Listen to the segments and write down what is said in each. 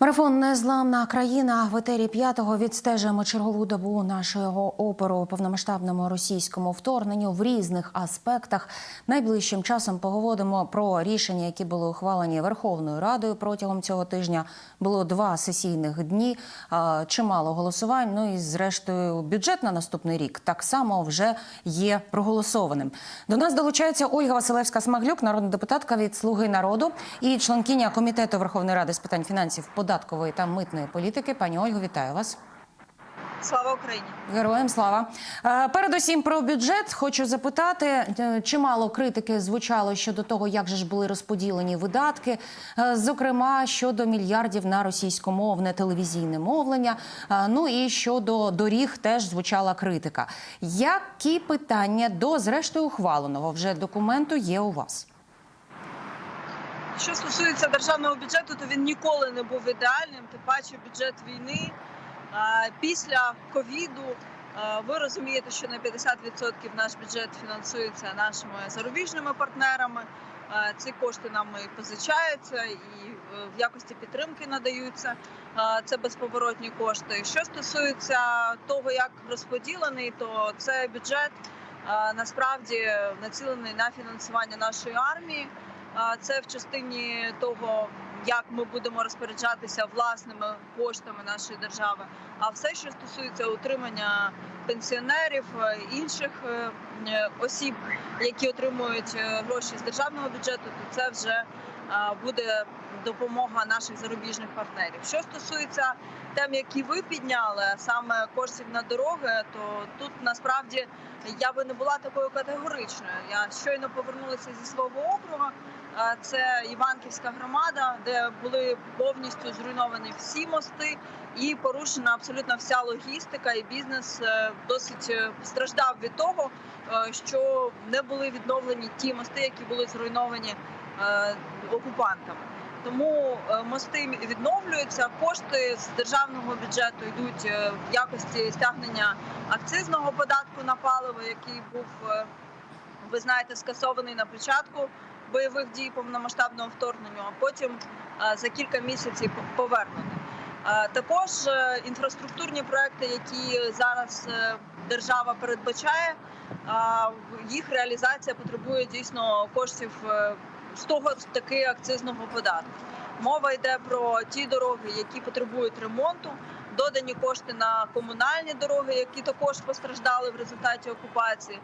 Марафон Незламна країна в етері п'ятого відстежуємо чергову добу нашого опору повномасштабному російському вторгненню в різних аспектах. Найближчим часом поговоримо про рішення, які були ухвалені Верховною Радою протягом цього тижня. Було два сесійних дні, чимало голосувань. Ну і зрештою, бюджет на наступний рік так само вже є проголосованим. До нас долучається Ольга Василевська Смаглюк, народна депутатка від Слуги народу і членкиня комітету Верховної Ради з питань фінансів, податкової та митної політики. Пані Ольго, вітаю вас. Слава Україні! Героям слава. Е, Передусім про бюджет хочу запитати. е, Чимало критики звучало щодо того, як же ж були розподілені видатки, е, зокрема щодо мільярдів на російськомовне телевізійне мовлення. Ну і щодо доріг теж звучала критика. Які питання до зрештою ухваленого вже документу є у вас? Що стосується державного бюджету, то він ніколи не був ідеальним. Тим паче бюджет війни після ковіду. Ви розумієте, що на 50% наш бюджет фінансується нашими зарубіжними партнерами. Ці кошти нам і позичаються, і е, в якості підтримки надаються. Це безповоротні кошти. Що стосується того, як розподілений, то це бюджет насправді націлений на фінансування нашої армії. Це в частині того, як ми будемо розпоряджатися власними коштами нашої держави. А все, що стосується утримання пенсіонерів, е, інших е, е, осіб, які отримують гроші з державного бюджету, то це вже буде допомога наших зарубіжних партнерів. Що стосується тем, які ви підняли, саме коштів на дороги, то тут насправді я би не була такою категоричною. Я щойно повернулася зі свого округу. Це Іванківська громада, де були повністю зруйновані всі мости, і порушена абсолютно вся логістика, і бізнес е, досить е, страждав від того, е, що не були відновлені ті мости, які були зруйновані окупантами. Тому мости відновлюються. Кошти з державного бюджету йдуть в якості стягнення акцизного податку на паливо, який був, ви знаєте, скасований на початку бойових дій повномасштабного вторгнення, а потім за кілька місяців повернути. Також е, інфраструктурні проекти, які зараз е, держава передбачає, їх реалізація потребує дійсно коштів е, з того таки акцизного податку. Мова йде про ті дороги, які потребують ремонту, додані кошти на комунальні дороги, які також постраждали в результаті окупації.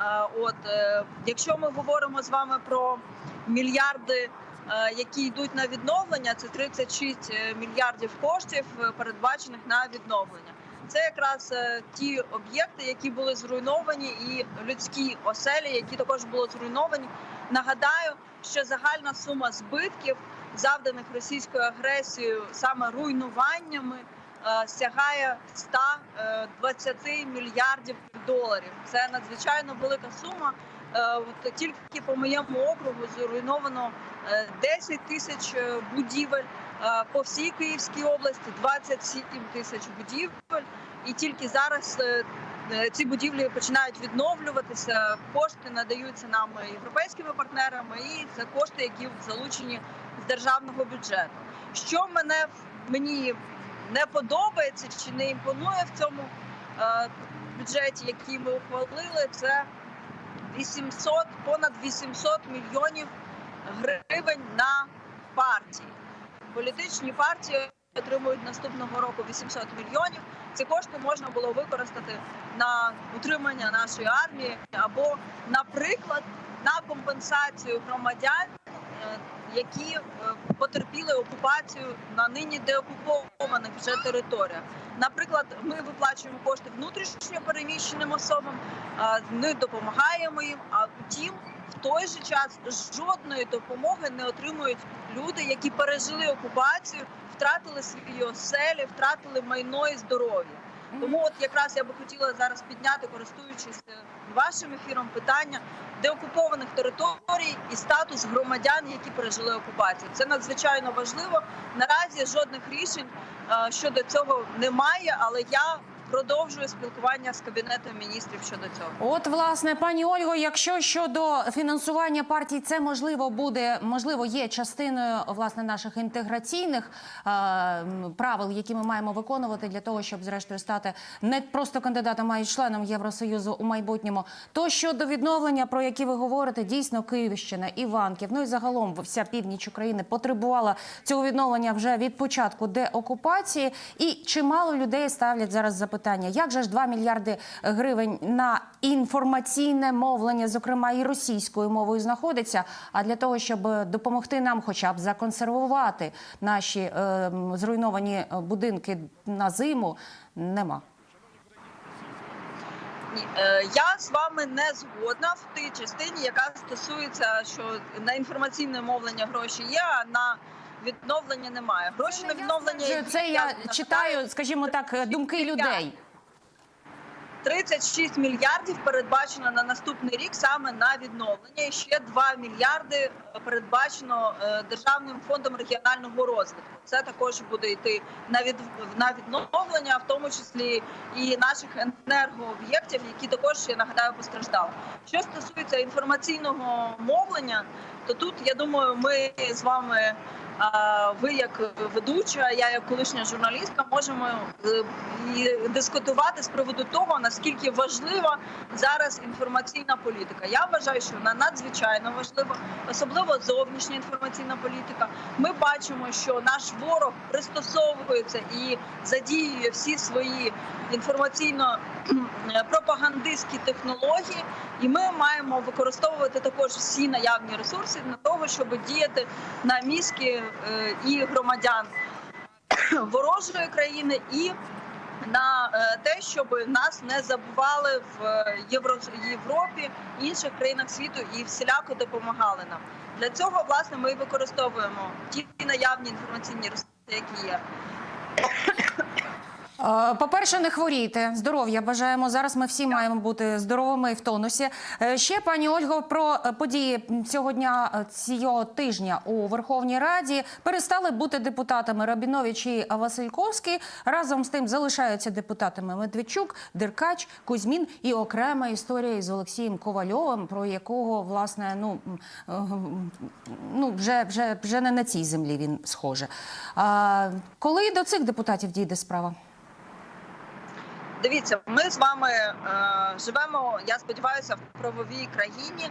Е, От е, якщо ми говоримо з вами про мільярди, е, які йдуть на відновлення, це 36 мільярдів коштів, е, передбачених на відновлення. Це якраз е, ті об'єкти, які були зруйновані, і людські оселі, які також були зруйновані. Нагадаю, що загальна сума збитків, завданих російською агресією, саме руйнуваннями, е, сягає 120 мільярдів доларів. Це надзвичайно велика сума. Е, тільки по моєму округу зруйновано е, 10 тисяч е, будівель е, по всій Київській області, 27 тисяч будівель, і тільки зараз е, е, ці будівлі починають відновлюватися. Кошти надаються нам європейськими партнерами, і це кошти, які залучені з державного бюджету. Що мене мені не подобається чи не імпонує в цьому е, бюджеті, який ми ухвалили, це 800, понад 800 мільйонів гривень на партії. Політичні партії отримують наступного року 800 мільйонів. Ці кошти можна було використати на утримання нашої армії або, наприклад, на компенсацію громадян, які е, потерпіли окупацію на нині деокупованих вже територіях. Наприклад, ми виплачуємо кошти внутрішньо переміщеним особам, ми допомагаємо їм. А втім, в той же час жодної допомоги не отримують люди, які пережили окупацію, втратили свої оселі, втратили майно і здоров'я. Тому, от якраз я би хотіла зараз підняти, користуючись е, вашим ефіром, питання деокупованих територій і статус громадян, які пережили окупацію. Це надзвичайно важливо. Наразі жодних рішень е, щодо цього немає, але я продовжую спілкування з кабінетом міністрів щодо цього. От, власне, пані Ольго, якщо щодо фінансування партій, це можливо буде, можливо, є частиною власне наших інтеграційних е, правил, які ми маємо виконувати для того, щоб зрештою стати не просто кандидатом, а й членом Євросоюзу у майбутньому. То щодо відновлення, про які ви говорите, дійсно Київщина, Іванків, ну і загалом вся північ України потребувала цього відновлення вже від початку деокупації. І чимало людей ставлять зараз запитання: як же ж 2 мільярди гривень на інформаційне мовлення, зокрема і російською мовою, знаходиться? А для того, щоб допомогти нам, хоча б законсервувати наші е, зруйновані будинки на зиму, нема. Е, я з вами не згодна в тій частині, яка стосується, що на інформаційне мовлення гроші є, а на відновлення немає. Гроші на відновлення Це, це я читаю, скажімо так, думки людей. 36 мільярдів передбачено на наступний рік саме на відновлення. І ще 2 мільярди передбачено е, державним фондом регіонального розвитку. Це також буде йти на від на відновлення, в тому числі і наших енергооб'єктів, які також я нагадаю постраждали. Що стосується інформаційного мовлення, то тут я думаю, ми з вами. Ви як ведуча, я як колишня журналістка, можемо е, дискутувати з приводу того, наскільки важлива зараз інформаційна політика. Я вважаю, що вона надзвичайно важлива, особливо зовнішня інформаційна політика. Ми бачимо, що наш ворог пристосовується і задіює всі свої інформаційно-пропагандистські технології, і ми маємо використовувати також всі наявні ресурси для того, щоб діяти на мізки е, і громадян ворожої країни і на е, те, щоб нас не забували в е, Європі, інших країнах світу і всіляко допомагали нам. Для цього власне ми використовуємо ті наявні інформаційні ресурси, які є. Е, По-перше, не хворійте. Здоров'я бажаємо. Зараз ми всі маємо бути здоровими і в тонусі. Е, Ще пані Ольго про е, події цього дня цього тижня у Верховній Раді перестали бути депутатами Рабінович і Васильковський. Разом з тим залишаються депутатами Медведчук, Деркач, Кузьмін і окрема історія із Олексієм Ковальовим, про якого власне ну, ну вже, вже, вже не на цій землі він схоже. Коли до цих депутатів дійде справа? Дивіться, ми з вами е, живемо, я сподіваюся, в правовій країні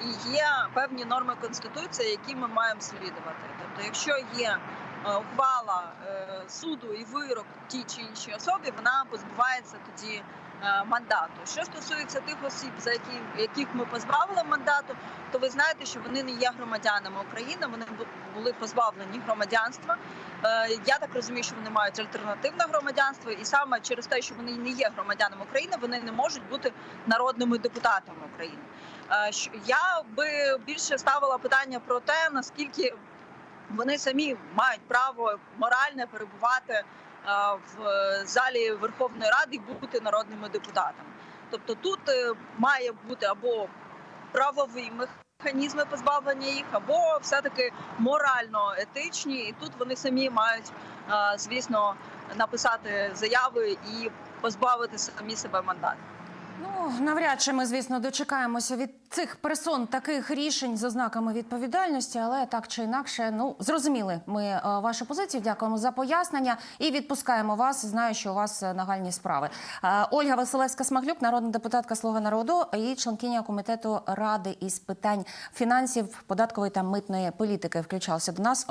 і є певні норми конституції, які ми маємо слідувати. Тобто, якщо є е, ухвала е, суду і вирок тій чи іншій особі, вона позбувається тоді мандату. Що стосується тих осіб, за які яких ми позбавили мандату, то ви знаєте, що вони не є громадянами України, вони бу- були позбавлені громадянства. Е, Я так розумію, що вони мають альтернативне громадянство, і саме через те, що вони не є громадянами України, вони не можуть бути народними депутатами України. Е, Я би більше ставила питання про те, наскільки вони самі мають право моральне перебувати е, в залі Верховної Ради бути народними депутатами. Тобто тут е, має бути або правовий механізми позбавлення їх, або все-таки морально-етичні, і тут вони самі мають, е, звісно, написати заяви і позбавити самі себе мандату. Ну навряд чи ми, звісно, дочекаємося від цих персон таких рішень з ознаками відповідальності, але так чи інакше, ну зрозуміли ми е, вашу позицію. Дякуємо за пояснення і відпускаємо вас. Знаю, що у вас е, нагальні справи. Е, Ольга Василевська Смаглюк, народна депутатка Слуга народу і членкиня комітету ради із питань фінансів, податкової та митної політики, включалася до нас.